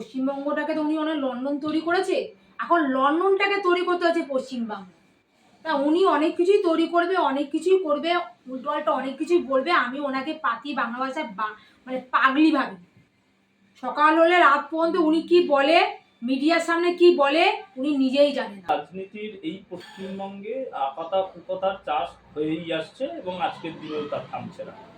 পশ্চিমবঙ্গটাকে তো উনি অনেক লন্ডন তৈরি করেছে, এখন লন্ডনটাকে তৈরি করতে হচ্ছে পশ্চিমবাংলা তা উনি অনেক কিছুই তৈরি করবে, অনেক কিছুই করবে উল্টোপাল্টা অনেক কিছুই বলবে, আমি ওনাকে পাতি বাংলা ভাষায় বা- মানে পাগলি ভাবি। সকাল হলে রাত পর্যন্ত উনি কি বলে, মিডিয়ার সামনে কি বলে, উনি নিজেই জানেন রাজনীতির এই পশ্চিমবঙ্গে কুপাতার চাষ হয়েই আসছে এবং আজকের দিনেও তা থামছে না।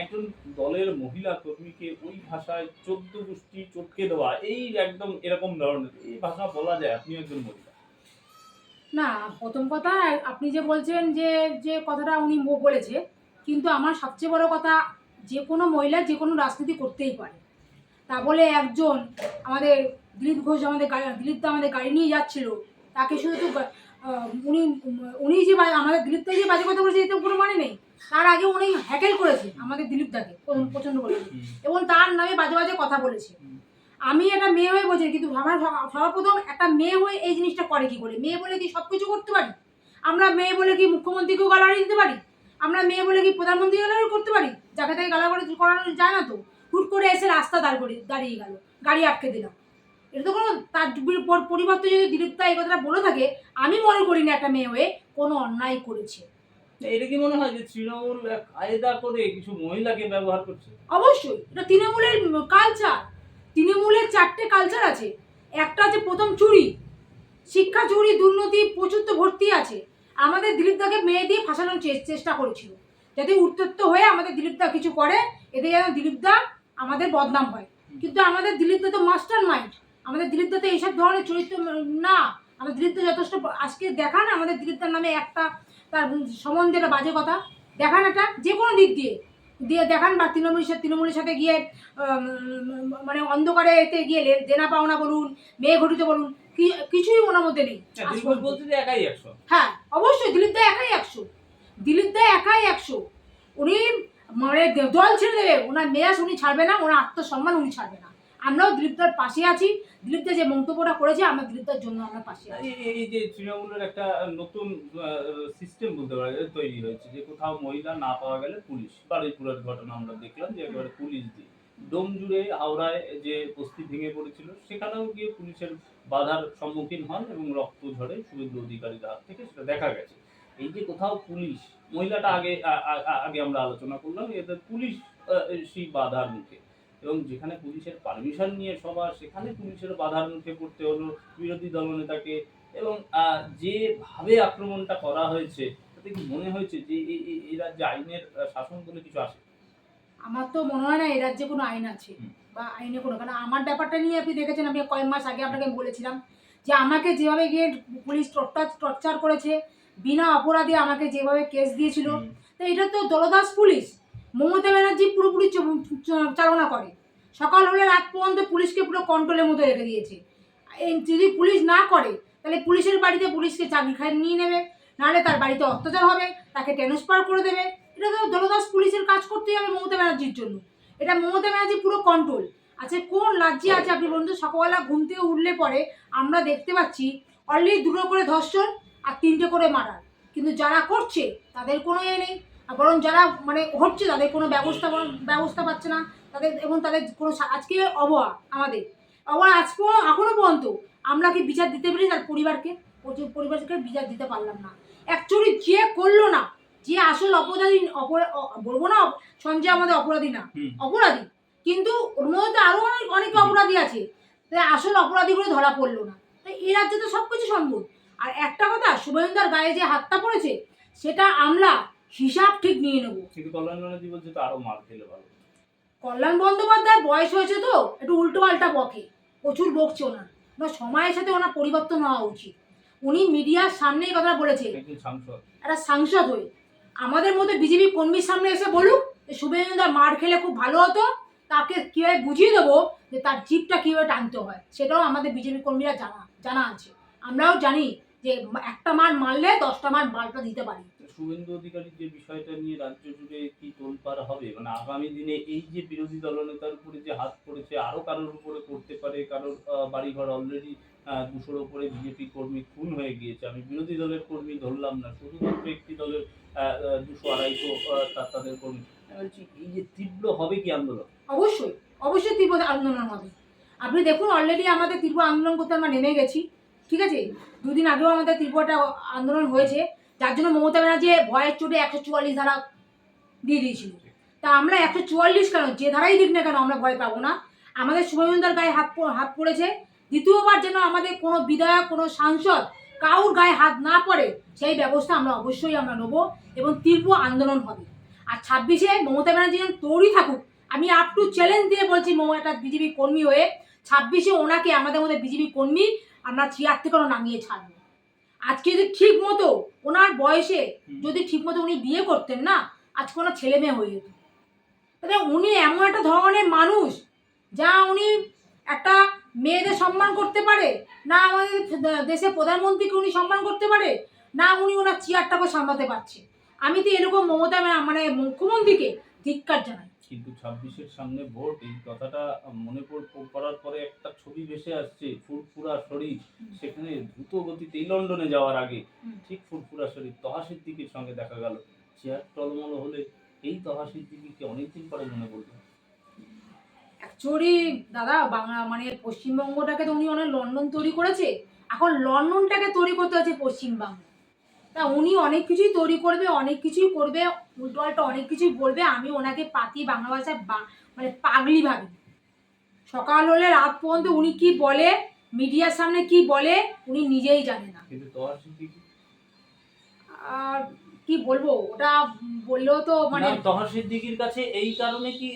একজন দলের মহিলা কর্মীকে ওই ভাষায় চোদ্দ গোষ্ঠী চটকে দেওয়া, এই একদম এরকম ধরনের, এই ভাষা বলা যায়, আপনি একজন মহিলা। না, প্রথম কথা, আপনি যে বলছেন যে যে কথাটা উনি বলেছে, কিন্তু আমার সবচেয়ে বড় কথা, যে কোনো মহিলা যে কোনো রাজনীতি করতেই পারে। তা বলে একজন আমাদের দিলীপ ঘোষ আমাদের গাড়ি, দিলীপ দা আমাদের গাড়ি নিয়ে যাচ্ছিল, তাকে শুধু তো উনি উনি যে আমাদের দিলীপ দা যে বাজে কথা বলেছে, এতে কোনো মানে নেই। তার আগে উনি হ্যাকেল করেছে আমাদের দিলীপ দাকে প্রচণ্ড বলেছে। এবং তার নামে বাজে বাজে কথা বলেছে। আমি একটা মেয়ে হয়ে বলছি কিন্তু আমার সর্বপ্রথম একটা মেয়ে হয়ে এই জিনিসটা করে কি করে? মেয়ে বলে কি সব কিছু করতে পারি? আমরা মেয়ে বলে কি মুখ্যমন্ত্রীকেও গালাগালি দিতে পারি? আমরা মেয়ে বলে কি প্রধানমন্ত্রী গালাগালি করতে পারি? যাকে তাকে গালাগালি করানো যায় না তো? হুট করে এসে রাস্তা দাঁড় করে দাঁড়িয়ে গেল গাড়ি আটকে দিলাম এটা তো কোনো তার পরিবর্তে যদি দিলীপ দা এই কথাটা বলে থাকে আমি মনে করি না একটা মেয়ে হয়ে কোনো অন্যায় করেছে। এটা কি মনে হয় যে তৃণমূল কায়দা করে কিছু মহিলাকে ব্যবহার করছে? অবশ্যই, এটা তৃণমূলের কালচার তৃণমূলের চারটে কালচার আছে। একটা আছে প্রথম চুরি, শিক্ষা চুরি, দুর্নীতি, প্রচুর তো ভর্তি আছে। আমাদের দিলীপ দাকে মেয়ে দিয়ে ফাঁসানোর চেষ্টা করেছিল। যাতে উত্তপ্ত হয়ে আমাদের দিলীপ দা কিছু করে, এতে যেন দিলীপ দা আমাদের বদনাম হয়। কিন্তু আমাদের দিলীপ দা তো মাস্টার মাইন্ড আমাদের দিলীপ দা তো এইসব ধরনের চরিত্র, না, আমাদের দিলীপ দা যথেষ্ট, আজকে দেখান আমাদের দিলীপ দার নামে একটা তার সম্বন্ধে একটা বাজে কথা। দেখান একটা যে কোনো দিক দিয়ে। দিয়ে দেখান বা তৃণমূলের সাথে তৃণমূলের সাথে গিয়ে মানে অন্ধকারে এতে গিয়ে দেনা পাওনা বলুন মেয়ে ঘটিত বলুন কিছুই ওনার মধ্যে নেই। হ্যাঁ, হ্যাঁ অবশ্যই দিলীপ দা একাই একশো। দিলীপ দা একাই একশো। উনি মানে দল ছেড়ে দেবে। ওনার মেয়াস উনি ছাড়বে না ওনার আত্মসম্মান উনি ছাড়বে না। আমরাও দিলীপ দার পাশে আছি। দিলীপদা যে মন্তব্যটা করেছে, আমরা দিলীপ দার জন্য আমরা পাশে আছি। এই- যে তৃণমূলের একটা নতুন সিস্টেম বলতে পারে তৈরি হয়েছে যে কোথাও মহিলা না পাওয়া গেলে পুলিশ। বারুইপুরের ঘটনা আমরা দেখলাম যে একেবারে পুলিশ দিয়ে। ডোম জুড়ে হাওড়ায় যে বস্তি ভেঙে পড়েছিল, সেখানেও গিয়ে পুলিশের বাধার সম্মুখীন হন এবং রক্ত ঝরে শুভেন্দু অধিকারীর হাত থেকে সেটা দেখা গেছে। এই যে কোথাও পুলিশ, মহিলাটা আগে আগে আমরা আলোচনা করলাম, এদের পুলিশ সেই বাধার মুখে। এবং যেখানে পুলিশের পারমিশন নিয়ে সভা সেখানে পুলিশের বাধার মুখে পড়তে হলো বিরোধী দলনেতাকে। এবং যেভাবে আক্রমণটা করা হয়েছে তাতে কি মনে হয়েছে যে এই রাজ্যে আইনের শাসন বলে কিছু আসে? আমার তো মনে হয় না এই রাজ্যে কোনো আইন আছে বা আইনে কোনো কারণ আমার ব্যাপারটা নিয়ে আপনি দেখেছেন আমি কয়েক মাস আগে আপনাকে বলেছিলাম যে আমাকে যেভাবে গিয়ে পুলিশ টর্চার টর্চার করেছে বিনা অপরাধে আমাকে যেভাবে কেস দিয়েছিল তো এটা তো দলদাস পুলিশ। মমতা ব্যানার্জি পুরোপুরি চালনা করে। সকাল হলে রাত পর্যন্ত পুলিশকে পুরো কন্ট্রোলের মধ্যে রেখে দিয়েছে। যদি পুলিশ না করে, তাহলে পুলিশের বাড়িতে পুলিশকে চাকরি খাই নিয়ে নেবে। নাহলে তার বাড়িতে অত্যাচার হবে, তাকে ট্রান্সফার করে দেবে। এটা তো দলদাস পুলিশের কাজ করতেই হবে মমতা ব্যানার্জির জন্য। এটা মমতা ব্যানার্জি পুরো কন্ট্রোল আচ্ছা কোন রাজ্যে আছে আপনি বলুন তো? সকালবেলা ঘুম থেকে উঠলে পরে আমরা দেখতে পাচ্ছি অলরেডি দুটো করে ধর্ষণ আর তিনটে করে মার্ডার কিন্তু যারা করছে, তাদের কোনো এ নেই। বরং যারা মানে হচ্ছে তাদের কোনো ব্যবস্থা ব্যবস্থা পাচ্ছে না তাদের এবং তাদের কোনো আজকে অবয়া আমাদের। অবয়া আজকেও এখনও পর্যন্ত আমরা কি বিচার দিতে পেরেছি তার পরিবারকে? পরিবারকে বিচার দিতে পারলাম না। অ্যাকচুয়ালি যে করল না যে আসল অপরাধী অপরা- বলব না সঞ্জয় আমাদের অপরাধী না অপরাধী। কিন্তু ওর মধ্যে তো আরও অনেক অনেক অপরাধী আছে। তাই আসল অপরাধীগুলো ধরা পড়ল না। তাই এই রাজ্যে তো সব কিছু সম্ভব। আর একটা কথা শুভেন্দার গায়ে যে হাতটা পড়েছে সেটা আমরা হিসাব ঠিক নিয়ে নেব। কিন্তু কল্যাণ ব্যানার্জি বলছে তো আরও মার খেলে ভালো। কল্যাণ বন্দ্যোপাধ্যায় বয়স হয়েছে তো একটু উল্টো পাল্টা বকে। প্রচুর বকছে ওনার। ওনার সময়ের সাথে ওনার পরিবর্তন হওয়া উচিত। উনি মিডিয়ার সামনে এই কথা বলেছে একটা সাংসদ হয়ে। আমাদের মধ্যে বিজেপি কর্মীর সামনে এসে বলুক যে শুভেন্দুদার মার খেলে খুব ভালো হতো। তাকে কীভাবে বুঝিয়ে দেবো যে তার জিপটা কীভাবে টানতে হয়? সেটাও আমাদের বিজেপি কর্মীরা জানা জানা আছে। আমরাও জানি যে একটা মার মারলে দশটা মার বালটা দিতে পারি। শুভেন্দু অধিকারীর যে বিষয়টা নিয়ে রাজ্য জুড়ে কি তোলপাড় হবে? মানে আগামী দিনে এই যে বিরোধী দলনেতার উপরে যে হাত পড়েছে আরও কারোর উপরে করতে পারে? কারোর বাড়িঘর অলরেডি দুশোর উপরে বিজেপি কর্মী খুন হয়ে গিয়েছে। আমি বিরোধী দলের কর্মী ধরলাম না শুধুমাত্র একটি দলের দুশো আড়াইশো আহ, তা- তাদের কর্মী। বলছি এই যে তীব্র হবে কি আন্দোলন? অবশ্যই অবশ্যই তীব্র আন্দোলন হবে। আপনি দেখুন অলরেডি আমাদের তীব্র আন্দোলন করতে আমরা নেমে গেছি। ঠিক আছে? দুদিন আগেও আমাদের ত্রিপুরাটা আন্দোলন হয়েছে। যার জন্য মমতা ব্যানার্জি ভয়ের চোটে একশো চুয়াল্লিশ ধারা দিয়ে দিয়েছিল। তা আমরা একশো চুয়াল্লিশ কেন? যে ধারাই দিক না কেন আমরা ভয় পাবো না? আমাদের শুভমন্দার গায়ে হাত হাত পড়েছে। দ্বিতীয়বার যেন আমাদের কোনো বিধায়ক, কোনো সাংসদ কাউর গায়ে হাত না পড়ে, সেই ব্যবস্থা আমরা অবশ্যই আমরা নেব এবং তীব্র আন্দোলন হবে। আর ছাব্বিশে মমতা ব্যানার্জি যেন তৈরি থাকুক, আমি আপ টু চ্যালেঞ্জ দিয়ে বলছি মমতা বিজেপি কর্মী হয়ে, ছাব্বিশে ওনাকে আমাদের মধ্যে বিজেপি কর্মী আমরা চেয়ার থেকে নামিয়ে ছাড়বো আজকে যদি ঠিক মতো ওনার বয়সে যদি ঠিক মতো উনি বিয়ে করতেন না আজকে ওনার ছেলে মেয়ে হয়ে যেত। তাহলে উনি এমন একটা ধরনের মানুষ যা উনি একটা মেয়েদের সম্মান করতে পারে না আমাদের দেশের প্রধানমন্ত্রীকে উনি সম্মান করতে পারে না উনি ওনার চেয়ারটাকে সামলাতে পারছে। আমি তো এরকম মমতা মানে মুখ্যমন্ত্রীকে ধিক্কার জানাই। কিন্তু ছাব্বিশের সামনে ভোট এই কথাটা মনে পড়- করার পরে একটা ছবি ভেসে আসছে ফুরফুরা শরীর সেখানে দ্রুত গতিতে লন্ডনে যাওয়ার আগে ঠিক ফুরফুরা শরীর তহা সিদ্দিকির সঙ্গে দেখা গেল। চেয়ার টলমল হলে এই তহা সিদ্দিকিকে অনেকদিন পরে মনে পড়বে অ্যাকচুয়ালি দাদা বাংলা মানে পশ্চিমবঙ্গটাকে তো উনি অনেক লন্ডন তৈরি করেছে। এখন লন্ডনটাকে তৈরি করতে হচ্ছে পশ্চিমবাংলা তা উনি অনেক কিছুই তৈরি করবে অনেক কিছুই করবে উল্টোপাল্টা অনেক কিছুই বলবে আমি ওনাকে পাতি বাংলা ভাষায় বা- মানে পাগলি ভাবি। সকাল হলে রাত পর্যন্ত উনি কি বলে মিডিয়ার সামনে কি বলে উনি নিজেই জানে না। আর কি বলব ওটা বললেও তো মানে তহা সিদ্দিকির কাছে এই কারণে কি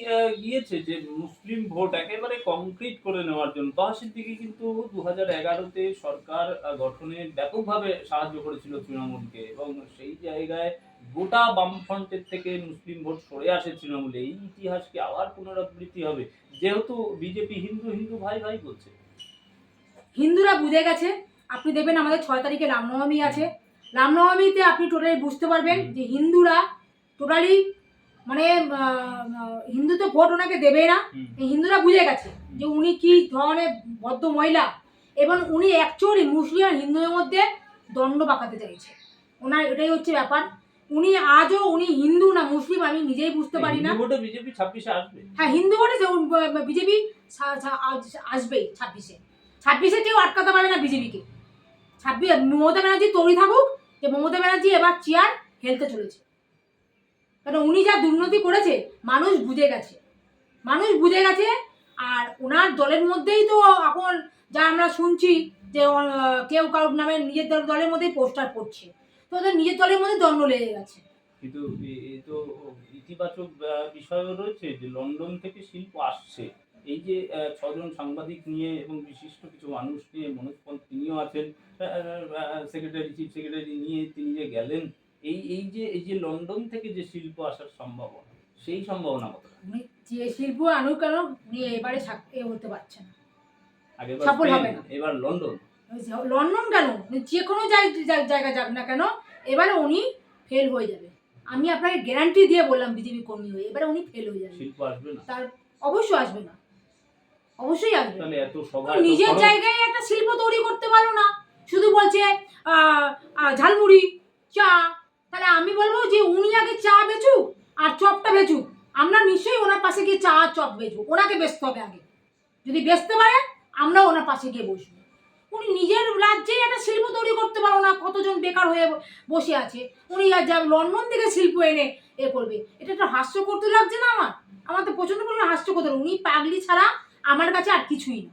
গিয়েছে যে মুসলিম ভোট একেবারে কংক্রিট করে নেওয়ার জন্য? তহা সিদ্দিকি কিন্তু দু হাজার এগারোতে সরকার গঠনে ব্যাপকভাবে সাহায্য করেছিল তৃণমূলকে এবং সেই জায়গায় গোটা বামফ্রন্টের থেকে মুসলিম ভোট সরে আসে তৃণমূলে। এই ইতিহাসকে আবার পুনরাবৃত্তি হবে? যেহেতু বিজেপি হিন্দু হিন্দু ভাই ভাই বলছে। হিন্দুরা বুঝে গেছে। আপনি দেখবেন আমাদের ছয় তারিখে রামনবমী আছে। রামনবমীতে আপনি টোটালি বুঝতে পারবেন যে হিন্দুরা টোটালি মানে হিন্দু তো ভোট ওনাকে দেবে না। হিন্দুরা বুঝে গেছে যে উনি কি ধরনের ভদ্র মহিলা। এবং উনি অ্যাকচুয়ালি মুসলিম আর হিন্দুদের মধ্যে দণ্ড পাকাতে চাইছে। ওনার এটাই হচ্ছে ব্যাপার। উনি আজও উনি হিন্দু না মুসলিম আমি নিজেই বুঝতে পারি না। বিজেপি ছাব্বিশে আসবে। হ্যাঁ হিন্দু ভোটে বিজেপি আসবেই ছাব্বিশে। ছাব্বিশে কেউ আটকাতে পারে না বিজেপিকে। ছাব্বিশ মমতা ব্যানার্জি তৈরি থাকুক যে মমতা ব্যানার্জি এবার চেয়ার হেলতে চলেছে। কারণ উনি যা দুর্নীতি করেছে, মানুষ বুঝে গেছে। মানুষ বুঝে গেছে, আর ওনার দলের মধ্যেই তো এখন যা আমরা শুনছি যে কেউ কারোর নামে নিজের দল- দলের মধ্যেই পোস্টার পড়ছে তো ওদের নিজের দলের মধ্যে দ্বন্দ্ব লেগে গেছে। কিন্তু এ- তো ইতিবাচক বিষয়ও রয়েছে যে লন্ডন থেকে শিল্প আসছে। এই যে ছজন সাংবাদিক নিয়ে এবং বিশিষ্ট কিছু মানুষ নিয়ে মনোজ পন্থ তিনিও আছেন সেক্রেটারি চিফ সেক্রেটারি নিয়ে তিনি যে গেলেন এই এই যে এই যে লন্ডন থেকে যে শিল্প আসার সম্ভাবনা সেই সম্ভাবনা উনি যে শিল্প আনুক কেন উনি এবারে হতে পারছে না। সফল হবে না। এবার লন্ডন? লন্ডন কেন? যে কোনো জায়- জায়- জায়গায় যাক না কেন এবারে উনি ফেল হয়ে যাবে। আমি আপনাকে গ্যারান্টি দিয়ে বললাম বিজেপি কর্মী হয়ে এবারে উনি ফেল হয়ে যাবে। শিল্প আসবে না। তার অবশ্যই আসবে না। অবশ্যই আসবে। তাহলে এত সভা নিজের জায়গায় একটা শিল্প তৈরি করতে পারো না। শুধু বলছে ঝালমুড়ি চা। তাহলে আমি বলব যে উনি আগে চা বেচুক আর চপটা বেচুক। আমরা নিশ্চয়ই ওনার পাশে গিয়ে চা আর চপ বেচবো। ওনাকে বেচতে হবে আগে। যদি বেচতে পারে আমরা ওনার পাশে গিয়ে বসবো। উনি নিজের রাজ্যেই একটা শিল্প তৈরি করতে পারো না কতজন বেকার হয়ে বসে আছে। উনি আর যা লন্ডন থেকে শিল্প এনে এ করবে। এটা একটা হাস্য করতে লাগছে না আমার? আমার তো প্রচণ্ড পরিমাণে হাস্য করতে উনি পাগলি ছাড়া আমার কাছে আর কিছুই না।